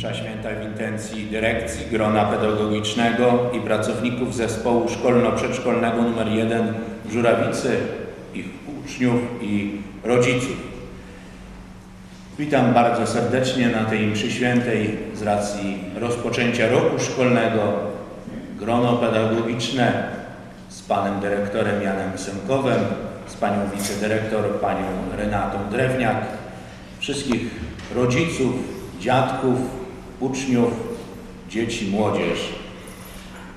Msza Święta w intencji dyrekcji grona pedagogicznego i pracowników zespołu szkolno-przedszkolnego nr 1 w Żurawicy, ich uczniów i rodziców. Witam bardzo serdecznie na tej mszy świętej z racji rozpoczęcia roku szkolnego. Grono pedagogiczne z panem dyrektorem Janem Symkowem, z panią wicedyrektor panią Renatą Drewniak, wszystkich rodziców, dziadków, uczniów, dzieci, młodzież.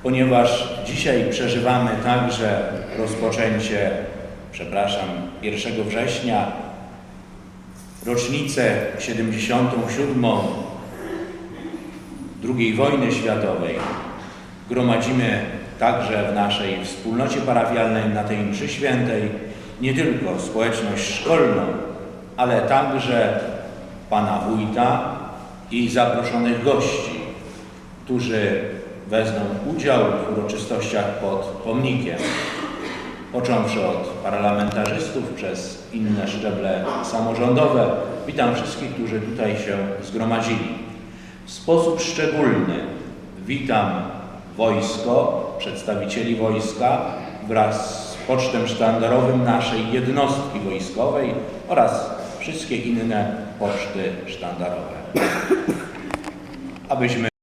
Ponieważ dzisiaj przeżywamy także rozpoczęcie, przepraszam, 1 września, rocznicę 77 II wojny światowej, gromadzimy także w naszej wspólnocie parafialnej na tej mszy świętej nie tylko społeczność szkolną, ale także pana wójta i zaproszonych gości, którzy wezmą udział w uroczystościach pod pomnikiem. Począwszy od parlamentarzystów przez inne szczeble samorządowe, witam wszystkich, którzy tutaj się zgromadzili. W sposób szczególny witam wojsko, przedstawicieli wojska wraz z pocztem sztandarowym naszej jednostki wojskowej oraz wszystkie inne poczty sztandarowe. Abyśmy